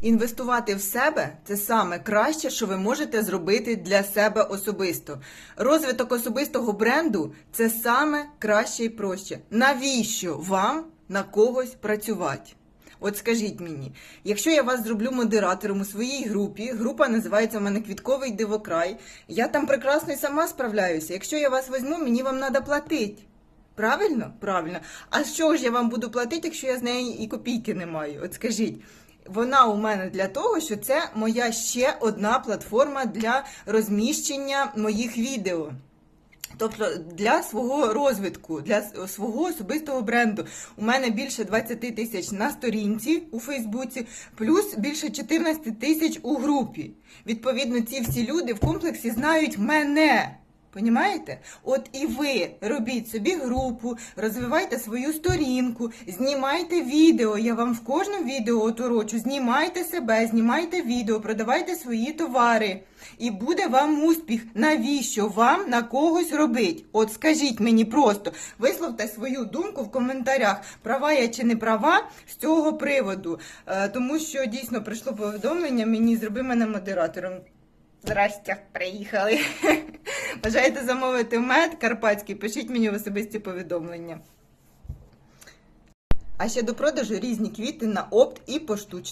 Інвестувати в себе це саме краще, що ви можете зробити для себе особисто. Розвиток особистого бренду це саме краще і проще. Навіщо вам на когось працювати? От скажіть мені, якщо я вас зроблю модератором у своїй групі, група називається в мене Квітковий дивокрай, я там прекрасно і сама справляюся. Якщо я вас візьму, мені вам треба платити. Правильно? Правильно. А що ж я вам буду платити, якщо я з неї і копійки не маю? От скажіть. Вона у мене для того, що це моя ще одна платформа для розміщення моїх відео. Тобто для свого розвитку, для свого особистого бренду. У мене більше 20 тисяч на сторінці у Фейсбуці, плюс більше 14 тисяч у групі. Відповідно, ці всі люди в комплексі знають мене. Понімаєте? От і ви робіть собі групу, розвивайте свою сторінку, знімайте відео. Я вам в кожному відео оторочу. Знімайте себе, знімайте відео, продавайте свої товари. І буде вам успіх. Навіщо вам на когось робить? От скажіть мені просто, висловте свою думку в коментарях, права я чи не права з цього приводу. Е, тому що дійсно прийшло повідомлення мені, зроби мене модератором. Здрастя, приїхали. Бажаєте замовити мед карпатський? Пишіть мені в особисті повідомлення. А ще до продажу різні квіти на опт і поштучно.